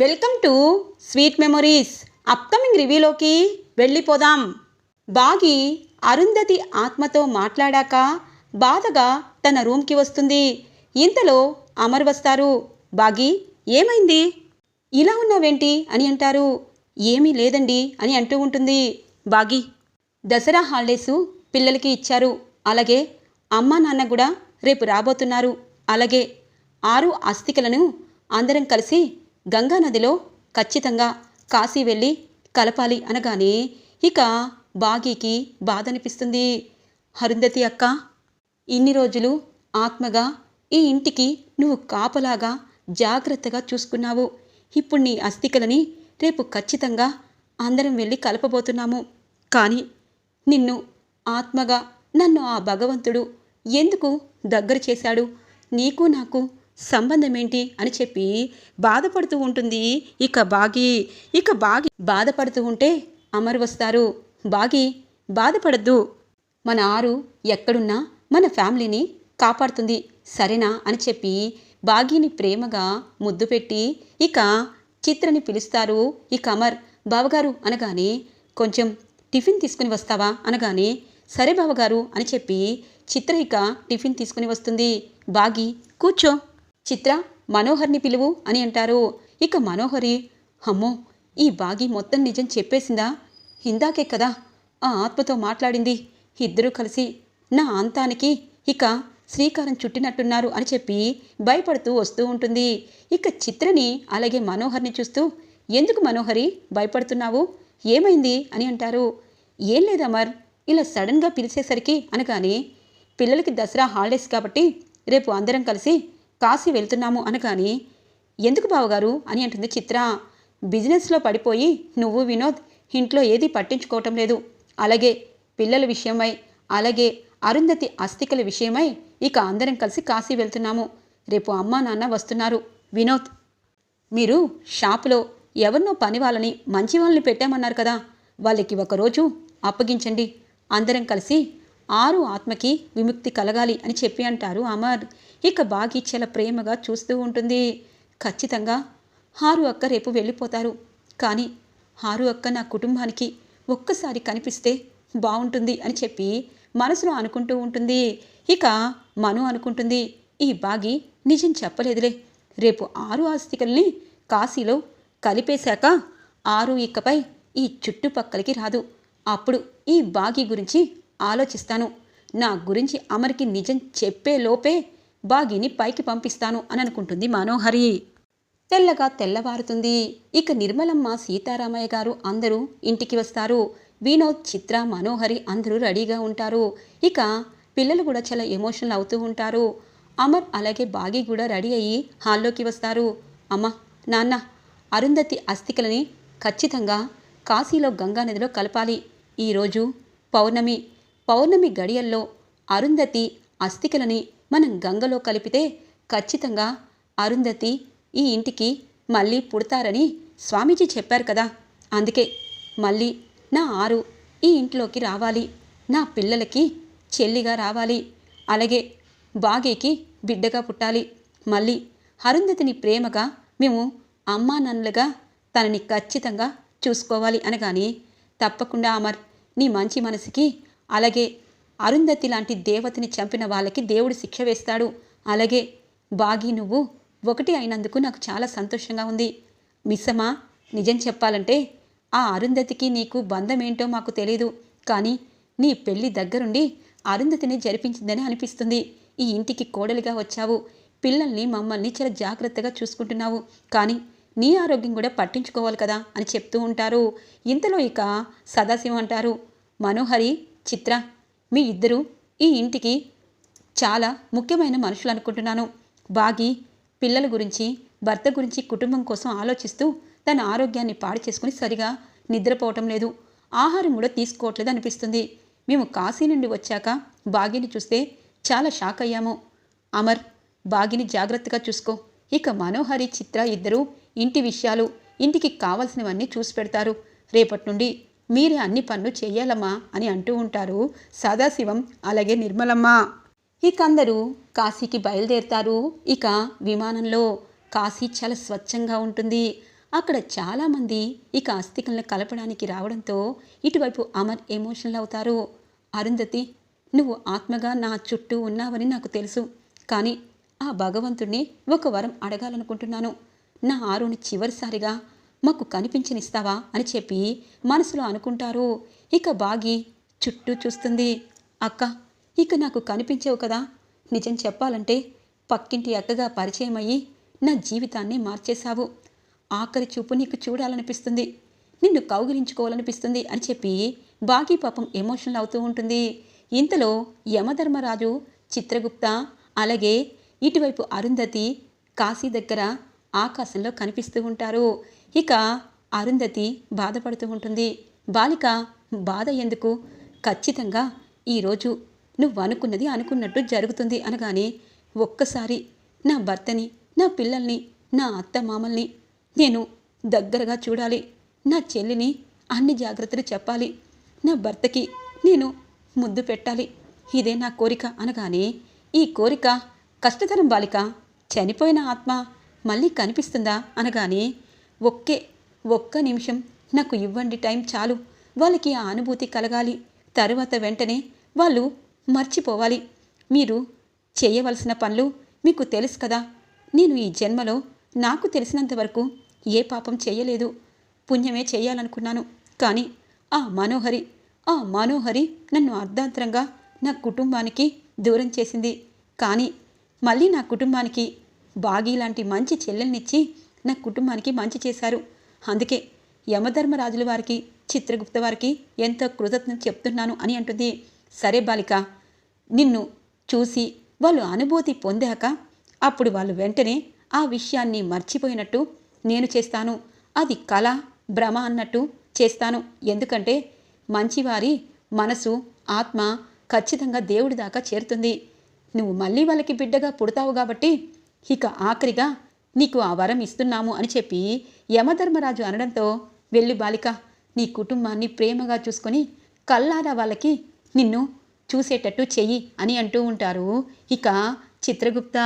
Welcome to sweet memories. Upcoming రివ్యూలోకి వెళ్ళిపోదాం. బాగి అరుంధతి ఆత్మతో మాట్లాడాక బాధగా తన రూమ్కి వస్తుంది. ఇంతలో అమర్ వస్తారు. బాగి ఏమైంది? ఇలా ఉన్నావేంటి అని అంటారు. ఏమీ లేదండి అని అంటూ ఉంటుంది. బాగి దసరా హాలిడేసు పిల్లలకి ఇచ్చారు. అలాగే అమ్మా నాన్న కూడా రేపు రాబోతున్నారు. అలాగే ఆరు అస్థికలను అందరం కలిసి గంగా నదిలో ఖచ్చితంగా కాశీ వెళ్ళి కలపాలి అనగానే ఇక బాగీకి బాధ అనిపిస్తుంది అరుంధతి అక్క ఇన్ని రోజులు ఆత్మగా ఈ ఇంటికి నువ్వు కాపలాగా జాగ్రత్తగా చూసుకున్నావు. ఇప్పుడు నీ అస్థికలని రేపు ఖచ్చితంగా అందరం వెళ్ళి కలపబోతున్నాము. కానీ నిన్ను ఆత్మగా నన్ను ఆ భగవంతుడు ఎందుకు దగ్గర చేశాడు? నీకు నాకు సంబంధం ఏంటి అని చెప్పి బాధపడుతూ ఉంటుంది. ఇక బాగి ఇక బాగి బాధపడుతూ ఉంటే అమరు వస్తారు. బాగి బాధపడద్దు. మన ఆరు ఎక్కడున్నా మన ఫ్యామిలీని కాపాడుతుంది. సరేనా అని చెప్పి బాగీని ప్రేమగా ముద్దు పెట్టి ఇక చిత్రని పిలుస్తారు. ఇక అమర్ బావగారు అనగానే కొంచెం టిఫిన్ తీసుకుని వస్తావా అనగానే సరే బావగారు అని చెప్పి చిత్ర ఇక టిఫిన్ తీసుకుని వస్తుంది. బాగి కూర్చో. చిత్ర మనోహర్ని పిలువు అని అంటారు. ఇక మనోహరి అమ్మో ఈ బాగి మొత్తం నిజం చెప్పేసిందా? ఇందాకే కదా ఆ ఆత్మతో మాట్లాడింది. ఇద్దరూ కలిసి నా అంతానికి ఇక శ్రీకారం చుట్టినట్టున్నారు అని చెప్పి భయపడుతూ వస్తూ ఉంటుంది. ఇక చిత్రని అలాగే మనోహర్ని చూస్తూ ఎందుకు మనోహరి భయపడుతున్నావు? ఏమైంది? అని అంటారు. ఏం లేదు అమర్ ఇలా సడన్గా పిలిచేసరికి అనగానే పిల్లలకి దసరా హాలిడేస్ కాబట్టి రేపు అందరం కలిసి కాశీ వెళ్తున్నాము అనగానే ఎందుకు బావగారు? అని అంటుంది చిత్ర. బిజినెస్లో పడిపోయి నువ్వు వినోద్ ఇంట్లో ఏది పట్టించుకోవటం లేదు. అలాగే పిల్లల విషయమై అలాగే అరుంధతి అస్థికల విషయమై ఇక అందరం కలిసి కాశీ వెళ్తున్నాము. రేపు అమ్మా నాన్న వస్తున్నారు. వినోద్ మీరు షాపులో ఎవరినో పని వాళ్ళని మంచి వాళ్ళని పెట్టామన్నారు కదా. వాళ్ళకి ఒకరోజు అప్పగించండి. అందరం కలిసి ఆరు ఆత్మకి విముక్తి కలగాలి అని చెప్పి అంటారు అమర్. ఇక బాగి చాలా ప్రేమగా చూస్తూ ఉంటుంది. ఖచ్చితంగా హారు అక్క రేపు వెళ్ళిపోతారు. కానీ హారు అక్క నా కుటుంబానికి ఒక్కసారి కనిపిస్తే బాగుంటుంది అని చెప్పి మనసులో అనుకుంటూ ఉంటుంది. ఇక మను అనుకుంటుంది ఈ బాగి నిజం చెప్పలేదులే. రేపు ఆరు ఆస్తికల్ని కాశీలో కలిపేశాక ఆరు ఇకపై ఈ చుట్టుపక్కలకి రాదు. అప్పుడు ఈ బాగి గురించి ఆలోచిస్తాను. నా గురించి అమర్కి నిజం చెప్పే లోపే బాగిని పైకి పంపిస్తాను అని అనుకుంటుంది మనోహరి. తెల్లగా తెల్లవారుతుంది. ఇక నిర్మలమ్మ సీతారామయ్య గారు అందరూ ఇంటికి వస్తారు. వినోద్ చిత్ర మనోహరి అందరూ రెడీగా ఉంటారు. ఇక పిల్లలు కూడా చాలా ఎమోషనల్ అవుతూ ఉంటారు. అమర్ అలాగే బాగి కూడా రెడీ అయ్యి హాల్లోకి వస్తారు. అమ్మ నాన్న అరుంధతి అస్థికలని ఖచ్చితంగా కాశీలో గంగానదిలో కలపాలి. ఈరోజు పౌర్ణమి. పౌర్ణమి గడియల్లో అరుంధతి అస్థికలని మనం గంగలో కలిపితే ఖచ్చితంగా అరుంధతి ఈ ఇంటికి మళ్ళీ పుడతారని స్వామీజీ చెప్పారు కదా. అందుకే మళ్ళీ నా ఆరు ఈ ఇంట్లోకి రావాలి. నా పిల్లలకి చెల్లిగా రావాలి. అలాగే బాగేకి బిడ్డగా పుట్టాలి. మళ్ళీ అరుంధతిని ప్రేమగా మేము అమ్మా నన్నులుగా తనని ఖచ్చితంగా చూసుకోవాలి అనగాని తప్పకుండా అమర్ నీ మంచి మనసుకి అలాగే అరుంధతి లాంటి దేవతని చంపిన వాళ్ళకి దేవుడు శిక్ష వేస్తాడు. అలాగే బాగి నువ్వు ఒకటి అయినందుకు నాకు చాలా సంతోషంగా ఉంది. మిస్సమ్మా నిజం చెప్పాలంటే ఆ అరుంధతికి నీకు బంధం ఏంటో మాకు తెలీదు. కానీ నీ పెళ్ళి దగ్గరుండి అరుంధతిని జరిపించిందని అనిపిస్తుంది. ఈ ఇంటికి కోడలిగా వచ్చావు. పిల్లల్ని మమ్మల్ని చాలా జాగ్రత్తగా చూసుకుంటున్నావు. కానీ నీ ఆరోగ్యం కూడా పట్టించుకోవాలి కదా అని చెప్తూ ఉంటారు. ఇంతలో ఇక సదాశివం అంటారు మనోహరి చిత్ర మీ ఇద్దరూ ఈ ఇంటికి చాలా ముఖ్యమైన మనుషులు అనుకుంటున్నాను. బాగి పిల్లల గురించి భర్త గురించి కుటుంబం కోసం ఆలోచిస్తూ తన ఆరోగ్యాన్ని పాడు చేసుకుని సరిగా నిద్రపోవటం లేదు. ఆహారం కూడా తీసుకోవట్లేదు అనిపిస్తుంది. మేము కాశీ నుండి వచ్చాక బాగిని చూస్తే చాలా షాక్ అయ్యాము. అమర్ బాగిని జాగ్రత్తగా చూసుకో. ఇక మనోహరి చిత్ర ఇద్దరు ఇంటి విషయాలు ఇంటికి కావలసినవన్నీ చూసి పెడతారు. రేపటి నుండి మీరే అన్ని పనులు చేయాలమ్మా అని అంటూ ఉంటారు సదాశివం అలాగే నిర్మలమ్మ. ఇక అందరూ కాశీకి బయలుదేరుతారు. ఇక విమానంలో కాశీ చాలా స్వచ్ఛంగా ఉంటుంది. అక్కడ చాలామంది ఇక అస్థికలను కలపడానికి రావడంతో ఇటువైపు అమర్ ఎమోషనల్ అవుతారు. అరుంధతి నువ్వు ఆత్మగా నా చుట్టూ ఉన్నావని నాకు తెలుసు. కానీ ఆ భగవంతుణ్ణి ఒక వరం అడగాలనుకుంటున్నాను. నా ఆరుని చివరిసారిగా మాకు కనిపించనిస్తావా అని చెప్పి మనసులో అనుకుంటారు. ఇక బాగి చుట్టూ చూస్తుంది. అక్క ఇక నాకు కనిపించవు కదా. నిజం చెప్పాలంటే పక్కింటి అక్కగా పరిచయం అయ్యి నా జీవితాన్ని మార్చేశావు. ఆఖరి చూపు నీకు చూడాలనిపిస్తుంది. నిన్ను కౌగిలించుకోవాలనిపిస్తుంది అని చెప్పి బాగి పాపం ఎమోషనల్ అవుతూ ఉంటుంది. ఇంతలో యమధర్మరాజు చిత్రగుప్త అలాగే ఇటువైపు అరుంధతి కాశీ దగ్గర ఆకాశంలో కనిపిస్తూ ఉంటారు. ఇక అరుంధతి బాధపడుతూ ఉంటుంది. బాలిక బాధ ఎందుకు? ఖచ్చితంగా ఈరోజు నువ్వు అనుకున్నది అనుకున్నట్టు జరుగుతుంది అనగానే ఒక్కసారి నా భర్తని నా పిల్లల్ని నా అత్త మామల్ని నేను దగ్గరగా చూడాలి. నా చెల్లిని అన్ని జాగ్రత్తలు చెప్పాలి. నా భర్తకి నేను ముద్దు పెట్టాలి. ఇదే నా కోరిక అనగానే ఈ కోరిక కష్టతరం బాలిక చనిపోయిన ఆత్మ మళ్ళీ కనిపిస్తుందా అనగానే ఒక్కే ఒక్క నిమిషం. నాకు ఇవ్వండి టైం చాలు. వాళ్ళకి ఆ అనుభూతి కలగాలి. తరువాత వెంటనే వాళ్ళు మర్చిపోవాలి. మీరు చేయవలసిన పనులు మీకు తెలుసు కదా. నేను ఈ జన్మలో నాకు తెలిసినంత వరకు ఏ పాపం చేయలేదు. పుణ్యమే చేయాలనుకున్నాను. కానీ ఆ మనోహరి ఆ మనోహరి నన్ను అర్ధాంతరంగా నా కుటుంబానికి దూరం చేసింది. కానీ మళ్ళీ నా కుటుంబానికి బాగీ లాంటి మంచి చెల్లెల్నిచ్చి నా కుటుంబానికి మంచి చేశారు. అందుకే యమధర్మరాజుల వారికి చిత్రగుప్త వారికి ఎంతో కృతజ్ఞత చెప్తున్నాను అని అంటుంది. సరే బాలిక నిన్ను చూసి వాళ్ళు అనుభూతి పొందాక అప్పుడు వాళ్ళు వెంటనే ఆ విషయాన్ని మర్చిపోయినట్టు నేను చేస్తాను. అది కళ భ్రమ అన్నట్టు చేస్తాను. ఎందుకంటే మంచివారి మనసు ఆత్మ ఖచ్చితంగా దేవుడి దాకా చేరుతుంది. నువ్వు మళ్ళీ వాళ్ళకి బిడ్డగా పుడతావు కాబట్టి ఇక ఆఖరిగా నీకు ఆ వరం ఇస్తున్నాము అని చెప్పి యమధర్మరాజు అనడంతో వెళ్ళి బాలిక నీ కుటుంబాన్ని ప్రేమగా చూసుకొని కల్లారా వాళ్ళకి నిన్ను చూసేటట్టు చెయ్యి అని అంటూ ఉంటారు. ఇక చిత్రగుప్త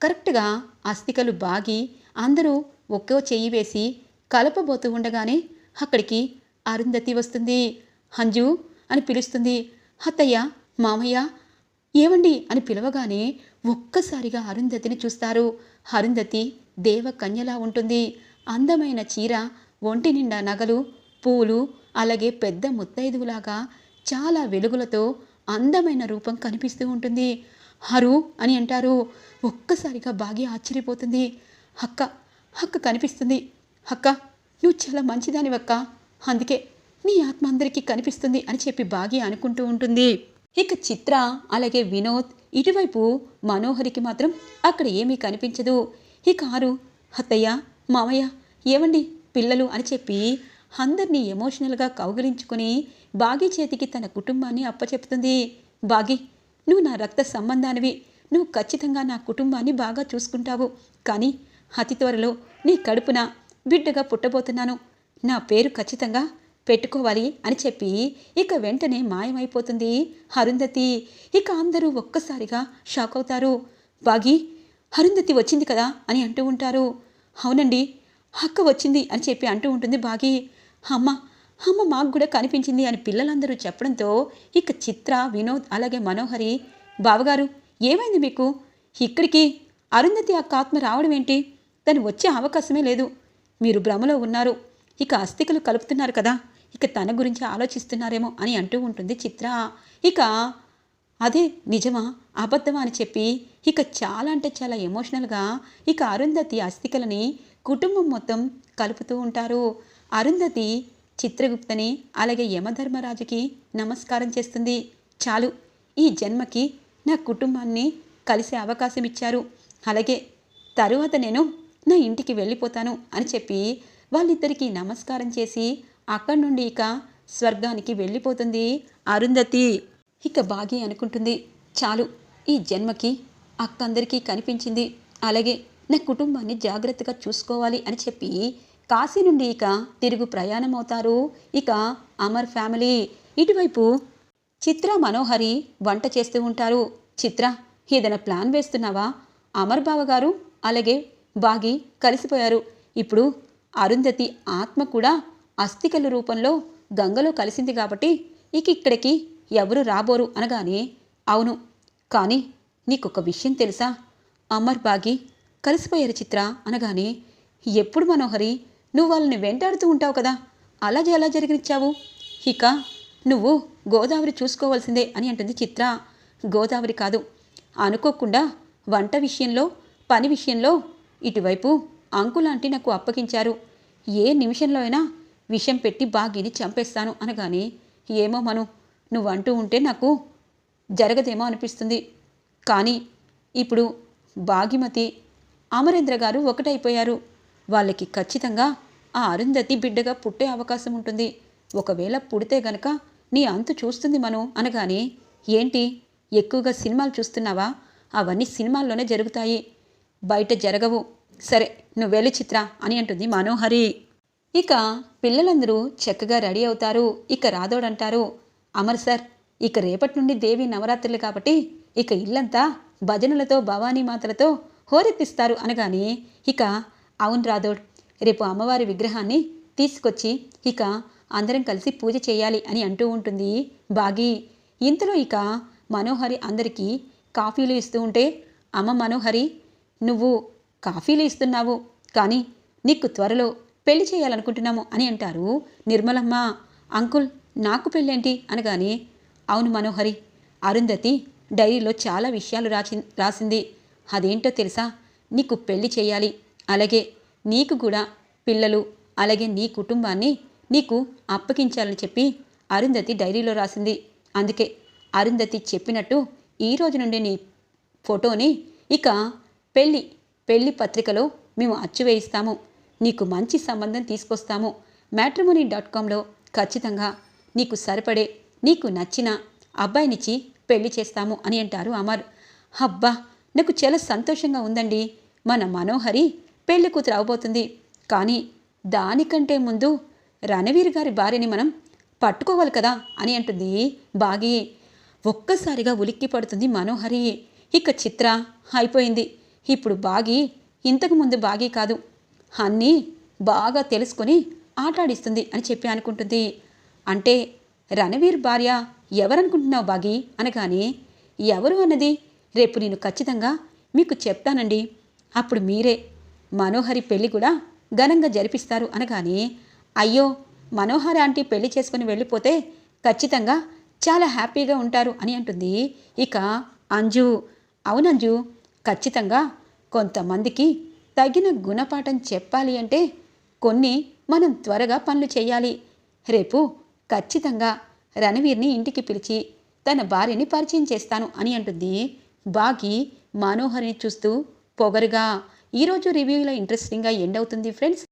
కరెక్ట్గా అస్థికలు బాగి అందరూ ఒక్కో చెయ్యి వేసి కలపబోతూ ఉండగానే అక్కడికి అరుంధతి వస్తుంది. హంజు అని పిలుస్తుంది. అత్తయ్య మామయ్య ఏవండి అని పిలవగానే ఒక్కసారిగా అరుంధతిని చూస్తారు. అరుంధతి దేవకన్యలా ఉంటుంది. అందమైన చీర ఒంటి నిండా నగలు పూలు అలాగే పెద్ద ముత్తైదువులాగా చాలా వెలుగులతో అందమైన రూపం కనిపిస్తూ ఉంటుంది. హరు అని అంటారు. ఒక్కసారిగా బాగి ఆశ్చర్యపోతుంది. అక్క అక్క కనిపిస్తుంది. అక్క నువ్వు చాలా మంచిదానివక్క. అందుకే నీ ఆత్మ అందరికీ కనిపిస్తుంది అని చెప్పి బాగి అనుకుంటూ ఉంటుంది. ఇక చిత్ర అలాగే వినోద్ ఇటువైపు మనోహరికి మాత్రం అక్కడ ఏమీ కనిపించదు. ఇక ఆరు అత్తయ్య మామయ్య ఏమండి పిల్లలు? అని చెప్పి అందరినీ ఎమోషనల్గా కౌగిలించుకుని బాగి చేతికి తన కుటుంబాన్ని అప్పచెప్తుంది. బాగి నువ్వు నా రక్త సంబంధానివి. నువ్వు ఖచ్చితంగా నా కుటుంబాన్ని బాగా చూసుకుంటావు. కానీ అతి త్వరలో నీ కడుపున బిడ్డగా పుట్టబోతున్నాను. నా పేరు ఖచ్చితంగా పెట్టుకోవాలి అని చెప్పి ఇక వెంటనే మాయమైపోతుంది. అరుంధతి ఇక అందరూ ఒక్కసారిగా షాక్ అవుతారు. బాగి అరుంధతి వచ్చింది కదా? అని అంటూ ఉంటారు. అవునండి అక్క వచ్చింది అని చెప్పి అంటూ ఉంటుంది బాగి. అమ్మ అమ్మ మాకు కూడా కనిపించింది అని పిల్లలందరూ చెప్పడంతో ఇక చిత్ర వినోద్ అలాగే మనోహరి బావగారు ఏమైంది మీకు? ఇక్కడికి అరుంధతి అక్క ఆత్మ రావడం ఏంటి? తను వచ్చే అవకాశమే లేదు. మీరు భ్రమలో ఉన్నారు. ఇక అస్థికలు కలుపుతున్నారు కదా. ఇక తన గురించి ఆలోచిస్తున్నారేమో అని అంటూ ఉంటుంది చిత్ర. ఇక అదే నిజమా? అబద్ధమా అని చెప్పి ఇక చాలా అంటే చాలా ఎమోషనల్గా ఇక అరుంధతి అస్థికలని కుటుంబం మొత్తం కలుపుతూ ఉంటారు. అరుంధతి చిత్రగుప్తని అలాగే యమధర్మరాజుకి నమస్కారం చేస్తుంది. చాలు ఈ జన్మకి నా కుటుంబాన్ని కలిసే అవకాశం ఇచ్చారు. అలాగే తరువాత నేను నా ఇంటికి వెళ్ళిపోతాను అని చెప్పి వాళ్ళిద్దరికీ నమస్కారం చేసి అక్కడి నుండి ఇక స్వర్గానికి వెళ్ళిపోతుంది అరుంధతి. ఇక బాగి అనుకుంటుంది చాలు ఈ జన్మకి అక్కందరికీ కనిపించింది. అలాగే నా కుటుంబాన్ని జాగ్రత్తగా చూసుకోవాలి అని చెప్పి కాశీ నుండి ఇక తిరుగు ప్రయాణం అవుతారు ఇక అమర్ ఫ్యామిలీ. ఇటువైపు చిత్ర మనోహరి వంట చేస్తూ ఉంటారు. చిత్ర ఏదైనా ప్లాన్ వేస్తున్నావా? అమర్ బావ గారు అలాగే బాగి కలిసిపోయారు. ఇప్పుడు అరుంధతి ఆత్మ కూడా అస్థికల రూపంలో గంగలో కలిసింది కాబట్టి ఇక ఇక్కడికి ఎవరు రాబోరు అనగానే అవును కానీ నీకొక విషయం తెలుసా? అమర్ బాగి కలిసిపోయారు చిత్ర అనగానే ఎప్పుడు మనోహరి నువ్వు వాళ్ళని వెంటాడుతూ ఉంటావు కదా? అలాగే ఎలా జరిగినిచ్చావు? ఇక నువ్వు గోదావరి చూసుకోవాల్సిందే అని అంటుంది చిత్ర. గోదావరి కాదు అనుకోకుండా వంట విషయంలో పని విషయంలో ఇటువైపు అంకులాంటి నాకు అప్పగించారు. ఏ నిమిషంలో అయినా విషం పెట్టి బాగిని చంపేస్తాను అనగానే ఏమో మను నువ్వు అంటూ ఉంటే నాకు జరగదేమో అనిపిస్తుంది. కానీ ఇప్పుడు భాగిమతి అమరేంద్ర గారు ఒకటైపోయారు. వాళ్ళకి ఖచ్చితంగా ఆ అరుంధతి బిడ్డగా పుట్టే అవకాశం ఉంటుంది. ఒకవేళ పుడితే గనక నీ అంతు చూస్తుంది మను అనగానే ఏంటి ఎక్కువగా సినిమాలు చూస్తున్నావా? అవన్నీ సినిమాల్లోనే జరుగుతాయి. బయట జరగవు. సరే నువ్వు వెళ్ళి చిత్ర అని అంటుంది మనోహరి. ఇక పిల్లలందరూ చక్కగా రెడీ అవుతారు. ఇక రాదోడంటారు అమర్ సార్ ఇక రేపటి నుండి దేవి నవరాత్రులు కాబట్టి ఇక ఇల్లంతా భజనలతో భవానీ మాతలతో హోరెత్తిస్తారు అనగానే ఇక అవును రాదోడ్ రేపు అమ్మవారి విగ్రహాన్ని తీసుకొచ్చి ఇక అందరం కలిసి పూజ చేయాలి అని అంటూ ఉంటుంది బాగి. ఇంతలో ఇక మనోహరి అందరికీ కాఫీలు ఇస్తూ ఉంటే అమ్మ మనోహరి నువ్వు కాఫీలు ఇస్తున్నావు కానీ నీకు త్వరలో పెళ్ళి చేయాలనుకుంటున్నాము అని అంటారు. నిర్మలమ్మ అంకుల్ నాకు పెళ్ళేంటి? అనగానే అవును మనోహరి అరుంధతి డైరీలో చాలా విషయాలు రాసి రాసింది. అదేంటో తెలుసా? నీకు పెళ్ళి చేయాలి. అలాగే నీకు కూడా పిల్లలు అలాగే నీ కుటుంబాన్ని నీకు అప్పగించాలని చెప్పి అరుంధతి డైరీలో రాసింది. అందుకే అరుంధతి చెప్పినట్టు ఈ రోజు నుండి నీ ఫోటోని ఇక పెళ్ళి పెళ్ళి పత్రికలో మేము అచ్చు వేయిస్తాము. నీకు మంచి సంబంధం తీసుకొస్తాము. మ్యాట్రిమోనీ డాట్ కామ్లో ఖచ్చితంగా నీకు సరిపడే నీకు నచ్చిన అబ్బాయినిచ్చి పెళ్ళి చేస్తాము అని అంటారు అమర్. అబ్బా నాకు చాలా సంతోషంగా ఉందండి. మన మనోహరి పెళ్ళి కూతురు అవబోతుంది. కానీ దానికంటే ముందు రణవీర్ గారి భార్యని మనం పట్టుకోవాలి కదా అని అంటుంది బాగి. ఒక్కసారిగా ఉలిక్కి పడుతుంది మనోహరి. ఇక చిత్ర అయిపోయింది. ఇప్పుడు బాగి ఇంతకు ముందు బాగి కాదు. అన్నీ బాగా తెలుసుకొని ఆటాడిస్తుంది అని చెప్పి అనుకుంటుంది. అంటే రణవీర్ భార్య ఎవరనుకుంటున్నావు బాగి? అనగానే ఎవరు అన్నది? రేపు నేను ఖచ్చితంగా మీకు చెప్తానండి. అప్పుడు మీరే మనోహరి పెళ్ళి కూడా ఘనంగా జరిపిస్తారు అనగానే అయ్యో మనోహర్ ఆంటీ పెళ్ళి చేసుకుని వెళ్ళిపోతే ఖచ్చితంగా చాలా హ్యాపీగా ఉంటారు అని అంటుంది. ఇక అంజు అవునంజు ఖచ్చితంగా కొంతమందికి తగిన గుణపాఠం చెప్పాలి అంటే కొన్ని మనం త్వరగా పనులు చేయాలి. రేపు ఖచ్చితంగా రణవీర్ని ఇంటికి పిలిచి తన భార్యని పరిచయం చేస్తాను అని అంటుంది. బాగి మనోహరిని చూస్తూ పొగరుగా ఈరోజు రివ్యూలో ఇంట్రెస్టింగ్గా ఎండ్ అవుతుంది ఫ్రెండ్స్